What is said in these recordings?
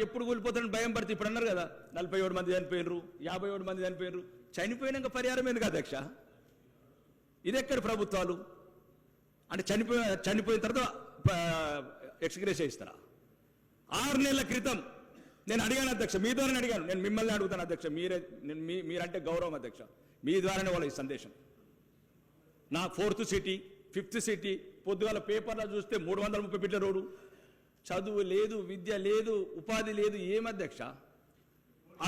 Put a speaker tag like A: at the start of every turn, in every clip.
A: ఎప్పుడు కూలిపోతారని భయం పడితే ఇప్పుడు అన్నారు కదా నలభై ఏడు మంది చనిపోయినరు యాభై ఏడు మంది చనిపోయినరు. చనిపోయినాక పరిహారం ఎందుకు అధ్యక్ష? ఇది ఎక్కడ ప్రభుత్వాలు? అంటే చనిపోయి చనిపోయిన తర్వాత ఎక్స్గ్రేస్ ఇస్తారా? ఆరు నెలల క్రితం నేను అడిగాను అధ్యక్ష మీ ద్వారానే అడిగాను. నేను మిమ్మల్ని అడుగుతాను అధ్యక్ష మీరే నేను మీ మీరంటే గౌరవం అధ్యక్ష. మీ ద్వారానే వాళ్ళ ఈ సందేశం. నా ఫోర్త్ సిటీ ఫిఫ్త్ సిటీ పొద్దుగాల పేపర్లో చూస్తే మూడు వందల ముప్పై బిడ్డ రోడ్డు. చదువు లేదు విద్య లేదు ఉపాధి లేదు ఏం అధ్యక్ష?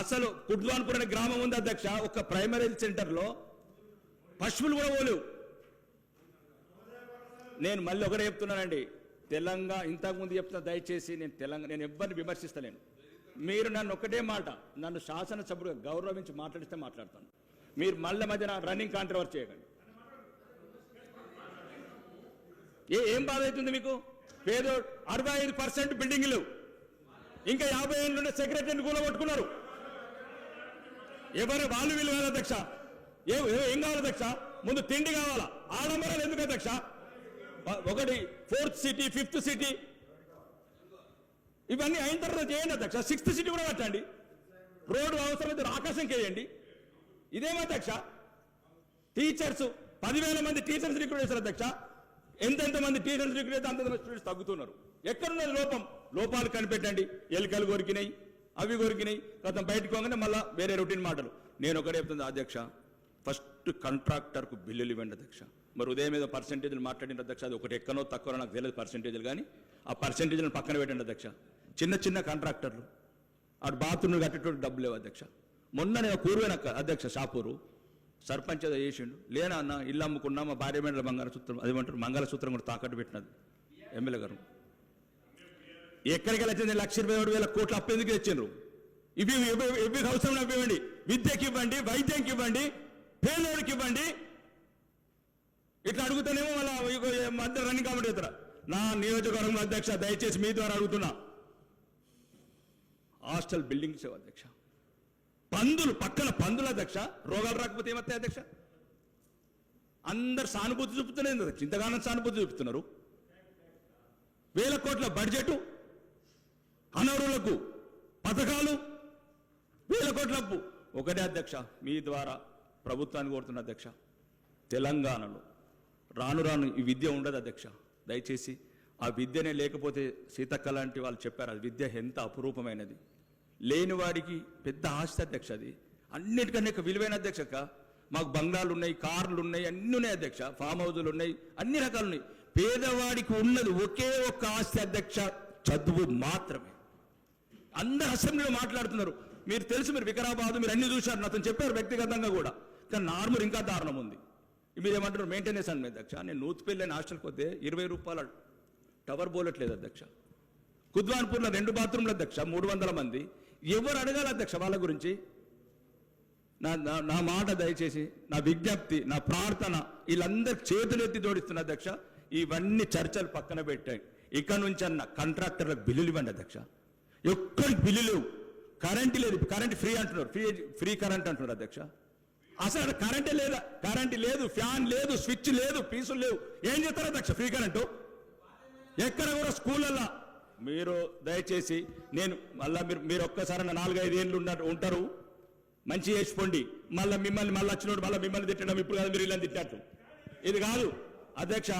A: అసలు కుడ్వాన్పూర్ అనే గ్రామం ఉంది అధ్యక్ష ఒక ప్రైమరీ హెల్త్ సెంటర్లో పశువులు కూడా పోలేవు. నేను మళ్ళీ ఒకటే చెప్తున్నానండి తెలంగాణ ఇంతకుముందు చెప్తున్నా దయచేసి నేను తెలంగాణ నేను ఎవరిని విమర్శిస్తలేను. మీరు నన్ను ఒకటే మాట నన్ను శాసనసభ్యుడిగా గౌరవించి మాట్లాడిస్తే మాట్లాడతాను. మీరు మళ్ళీ మధ్యన రన్నింగ్ కాంట్రవర్సీ చేయకండి. ఏ ఏం బాధ అవుతుంది మీకు? పేదో అరవై ఐదు పర్సెంట్ బిల్డింగ్లు ఇంకా యాభై ఏళ్ళు సెక్రటరీని కూలగొట్టుకున్నారు. ఎవరు వాళ్ళు వీళ్ళు కాదు అధ్యక్ష. ఏం కావాలి అధ్యక్ష? ముందు తిండి కావాలా? ఆడంబరాలు ఎందుకు అధ్యక్ష? ఒకటి ఫోర్త్ సిటీ ఫిఫ్త్ సిటీ. ఇవన్నీ అయిన తర్వాత చేయండి అధ్యక్ష. సిక్స్త్ సిటీ కూడా కట్టండి. రోడ్డు అవసరమైతే ఆకాశం చేయండి ఇదేమో అధ్యక్ష? టీచర్స్ పదివేల మంది టీచర్స్ రిక్రూట్ చేశారు అధ్యక్ష. ఎంతెంత మంది టీచర్స్ డిగ్రీ అయితే అంత స్టూడెంట్స్ తగ్గుతున్నారు. ఎక్కడున్నది లోపం? లోపాలు కనిపెట్టండి. ఎలుకలు కొరికినాయి అవి కొరికినాయి. గతం బయటకు పోగానే మళ్ళీ వేరే రొటీన్ మాటలు. నేను ఒకటే చెప్తుంది అధ్యక్ష ఫస్ట్ కాంట్రాక్టర్కు బిల్లులు ఇవ్వండి అధ్యక్ష. మరి ఉదయం ఏదో పర్సంటేజ్లు మాట్లాడిన అధ్యక్ష. అది ఒకటి ఎక్కనో తక్కువ నాకు తెలియదు పర్సంటేజ్లు కానీ. ఆ పర్సంటేజ్లను పక్కన పెట్టండి అధ్యక్ష. చిన్న చిన్న కాంట్రాక్టర్లు ఆడు బాత్రూమ్ కట్టేటువంటి డబ్బులు లేవు అధ్యక్ష. మొన్న నేను కూరువైన అధ్యక్ష షాపూరు. సర్పంచ్ ఏదో చేసిండు. లేనా అన్న ఇల్లు అమ్ముకున్నా మా భార్య మీద మంగళసూత్రం అదేమంటారు మంగళసూత్రం కూడా తాకట్టు పెట్టినది ఎమ్మెల్యే గారు. ఎక్కడికి వెళ్ళి లక్ష ఇరవై ఏడు వేల కోట్లు అప్పు ఎందుకు తెచ్చిండ్రు? ఇవి ఇవి అవసరం ఇవ్వండి. విద్యకి ఇవ్వండి వైద్యంకి ఇవ్వండి పేదోడికి ఇవ్వండి. ఇట్లా అడుగుతానేమో మళ్ళీ మధ్య రన్నింగ్ కాబట్టి ఇతర నా నియోజకవర్గంలో అధ్యక్ష దయచేసి మీ ద్వారా అడుగుతున్నా. హాస్టల్ బిల్డింగ్స్ అధ్యక్ష. పందులు పక్కన పందుల అధ్యక్ష రోగాలు రాకపోతే ఏమత్తాయి అధ్యక్ష? అందరు సానుభూతి చూపుతున్నారు అధ్యక్ష ఇంతగానం సానుభూతి చూపుతున్నారు. వేల కోట్ల బడ్జెట్ అనర్హులకు పథకాలు వేల కోట్ల అప్పు ఒకటే అధ్యక్ష మీ ద్వారా ప్రభుత్వాన్ని కోరుతున్న అధ్యక్ష తెలంగాణలో రాను రాను ఈ విద్య ఉండదు అధ్యక్ష. దయచేసి ఆ విద్యనే లేకపోతే సీతక్క లాంటి వాళ్ళు చెప్పారు అది విద్య ఎంత అపురూపమైనది. లేని వాడికి పెద్ద ఆస్తి అధ్యక్ష అది. అన్నిటికన్నా విలువైన అధ్యక్షక మాకు బంగ్లాలు ఉన్నాయి కార్లు ఉన్నాయి అన్ని ఉన్నాయి అధ్యక్ష. ఫామ్ హౌజులు ఉన్నాయి అన్ని రకాలు ఉన్నాయి. పేదవాడికి ఉన్నది ఒకే ఒక్క ఆస్తి అధ్యక్ష చదువు మాత్రమే. అందరు అసెంబ్లీలో మాట్లాడుతున్నారు. మీరు తెలుసు మీరు వికారాబాద్ మీరు అన్ని చూశారు. నాతో చెప్పారు వ్యక్తిగతంగా కూడా. కానీ నార్మల్ ఇంకా దారుణం ఉంది. మీరు ఏమంటారు మెయింటెనెన్స్ అని అధ్యక్ష. నేను నూతిపల్లి హాస్టల్కి పోతే ఇరవై రూపాయల టవర్ బోలట్లేదు అధ్యక్ష. కుద్వాన్పూర్లో రెండు బాత్రూమ్ల అధ్యక్ష మూడు వందల మంది. ఎవరు అడగాలి అధ్యక్ష వాళ్ళ గురించి? నా నా- మాట దయచేసి నా విజ్ఞప్తి నా ప్రార్థన వీళ్ళందరి చేతులు ఎత్తి జోడిస్తున్న అధ్యక్ష ఇవన్నీ చర్చలు పక్కన పెట్టాయి. ఇక్కడ నుంచి అన్న కాంట్రాక్టర్లకు బిల్లులు ఇవ్వండి అధ్యక్ష. ఎక్కడికి బిల్లు లేవు. కరెంట్ లేదు. కరెంట్ ఫ్రీ అంటున్నారు. ఫ్రీ ఫ్రీ కరెంట్ అంటున్నారు అధ్యక్ష. అసలు కరెంటే లేదా? కరెంట్ లేదు ఫ్యాన్ లేదు స్విచ్ లేదు పీసులు లేవు. ఏం చేస్తారు అధ్యక్ష? Free current? ఎక్కడ కూడా స్కూళ్ళల్లో మీరు దయచేసి నేను మళ్ళా మీరు మీరు ఒక్కసారి నాలుగైదు ఏళ్ళు ఉంటారు. మంచి చేసుకోండి. మళ్ళీ మిమ్మల్ని మళ్ళీ వచ్చినోడు మళ్ళీ మిమ్మల్ని తిట్టడం ఇప్పుడు కాదు మీరు ఇలా తిట్టారు ఇది కాదు. అధ్యక్ష